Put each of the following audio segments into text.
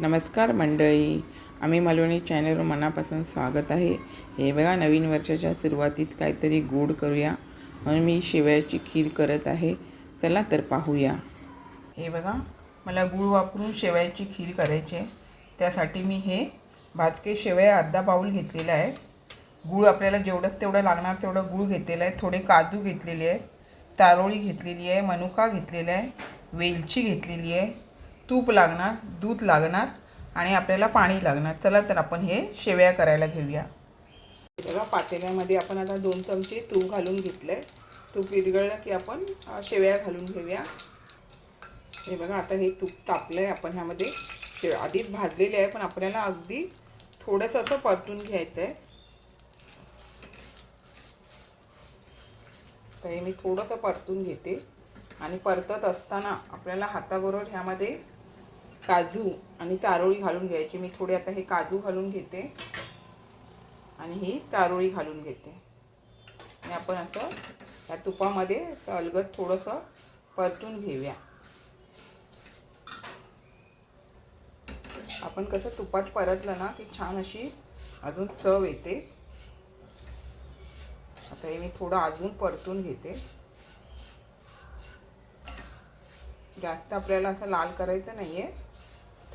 नमस्कार मंडळी आम्ही मालवणी चॅनलवर मनापासून स्वागत आहे. हे बघा नवीन वर्षाच्या सुरुवातीत काहीतरी गोड करूया. म्हणून मी शेवयाची खीर करत आहे. चला तर पाहूया. हे बघा मला गूळ वापरून शेवयाची खीर करायची आहे. त्यासाठी मी हे भाजके शेवया अर्धा बाऊल घेतलेला आहे. गूळ आपल्याला जेवढं तेवढं लागणार तेवढं गूळ घेतलेलं आहे. थोडे काजू घेतलेले आहेत तारोळी घेतलेली आहे. मनुका घेतलेला आहे. वेलची घेतलेली आहे. तूप लागणार दूध लागणार आणि आपल्याला पाणी लागणार. चला तर आपण हे शेवया करायला घेऊया. बघा पातेल्यामध्ये आपण आता दोन चमचे तूप घालून घेतलं आहे तूप विरघळलं की आपण शेवया घालून घेऊया. हे बघा आता हे तूप टाकलं आहे आपण ह्यामध्ये शेव आधी भाजलेले आहे पण आपल्याला अगदी थोडंसं असं परतून घ्यायचं आहे तर हे मी थोडंसं परतून घेते. आणि परतत असताना आपल्याला हाताबरोबर ह्यामध्ये काजू आणि चारोळी घालून घ्यायची. मी थोडे आता हे काजू घालून घेते. आणि ही चारोळी घालून घेते. आणि आपण असं या तुपामध्ये अलगद थोडंसं परतून घेऊया. आपण कसं तुपात परतलं ना की छान अशी अजून चव येते. आता हे मी थोडं अजून परतून घेते. जास्त आपल्याला असं लाल करायचं नाही आहे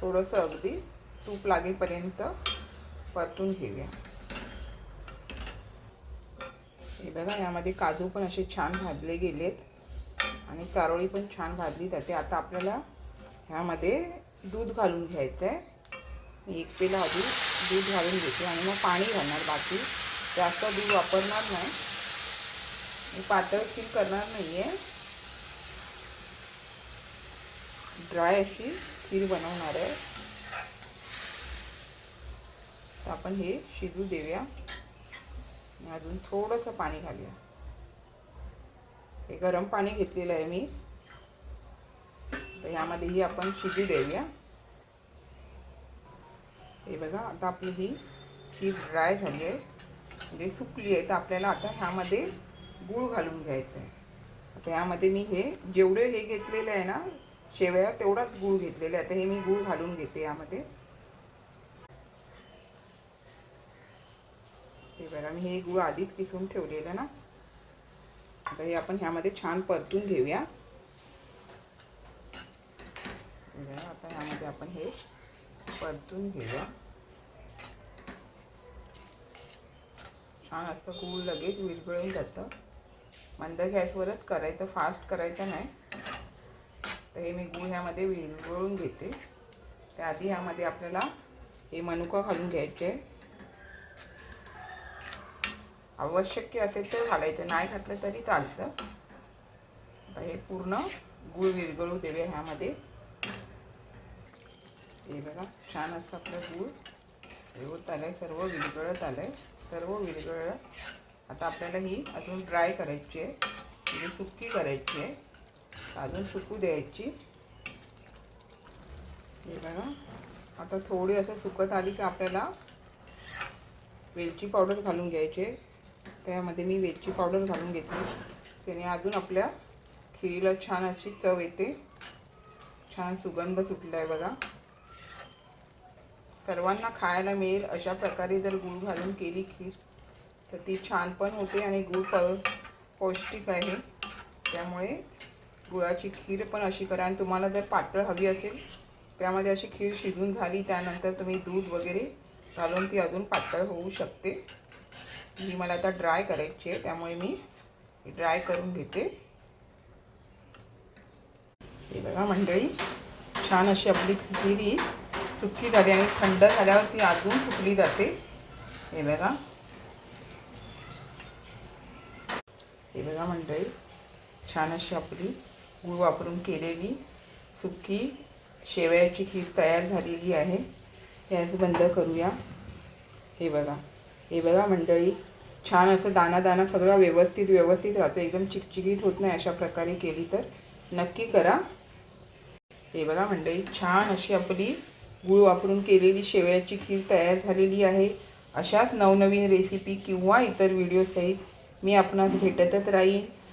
थोडंसं अगदी तूप लागेपर्यंत परतून घेऊया. हे बघा यामध्ये काजू पण असे छान भाजले गेलेत आणि चारोळी पण छान भाजली जाते. आता आपल्याला ह्यामध्ये दूध घालून घ्यायचं आहे मी एक पेला आधी दूध घालून घेते आणि मग पाणी घालणार. बाकी जास्त दूध वापरणार नाही. मी पातळ खीर करणार नाही आहे ड्राय अशी खीर बनवणार आहे. तर आपण हे शिजू देऊया. अजून थोडंसं पाणी घालूया. हे गरम पाणी घेतलेलं आहे मी. तर ह्यामध्येही आपण शिजू देऊया. हे बघा आता आपली ही खीर ड्राय झाली आहे. म्हणजे सुकली आहे. तर आपल्याला आता ह्यामध्ये गूळ घालून घ्यायचं आहे. आता ह्यामध्ये मी हे जेवढे हे घेतलेले आहे ना शेवया तेवढाच गूळ घेतलेला आहे. आता हे मी गूळ घालून घेते यामध्ये. हे बघा मी हे गूळ आधीच किसून ठेवलेलं ना. आता हे आपण ह्यामध्ये छान परतून घेऊया. आता ह्यामध्ये आपण हे परतून घेऊया. छान असं गूळ लगेच विरघळून जातं. मंद गॅसवरच करायचं फास्ट करायचं नाही. तर हे मी गूळ ह्यामध्ये विरळून घेते. त्याआधी ह्यामध्ये आपल्याला हे मनुका घालून घ्यायचे. आवश्यक असेल तर घालायचं नाही घातलं तरी चालतं. आता हे पूर्ण गूळ विरगळू देवे ह्यामध्ये. हे बघा छान असं आपलं गूळ होत आलं आहे सर्व विरगळत आलं आहे सर्व विरघळलं. आता आपल्याला ही अजून ड्राय करायची आहे. म्हणजे सुक्की करायची आहे. अजून सुकू द्यायची. हे बघा. आता थोडी असं सुकत आली की आपल्याला वेलची पावडर घालून घ्यायचे. त्यामध्ये मी वेलची पावडर घालून घेतली. त्याने अजून आपल्या खिरीला छान अशी चव येते. छान सुगंध सुटला आहे बघा. सर्वांना खायला मिळेल अशा प्रकारे जर गूळ घालून केली खीर तर ती छान पण होते आणि गूळ पौष्टिक आहे. त्यामुळे गुळाची खीर पण अशी करा आणि तुम्हाला जर पातळ हवी असेल त्यामध्ये अशी खीर शिजून झाली त्यानंतर तुम्ही दूध वगैरे घालून ती अजून पातळ होऊ शकते. ही मला आता ड्राय करायची आहे त्यामुळे मी ड्राय करून घेते. हे बघा मंडळी छान अशी आपली खिरी सुकी झाली आणि थंड झाल्यावर ती अजून सुकली जाते. हे बघा. हे बघा मंडळी छान अशी आपली गूळ वापरून केलेली सुकी शेवयाची खीर तयार झालेली आहे. गॅस बंद करूया. हे बघा. हे बघा मंडळी. छान असं दाना दाना सगळं व्यवस्थित व्यवस्थित राहतो. एकदम चिकचिकीत होत नाही अशा प्रकारे केली तर. नक्की करा. हे बघा मंडळी. छान अशी आपली गूळ वापरून केलेली शेवयाची खीर तयार झालेली आहे. अशाच नवनवीन रेसिपी किंवा इतर व्हिडिओसहित मी आपणास भेटतच राहीन.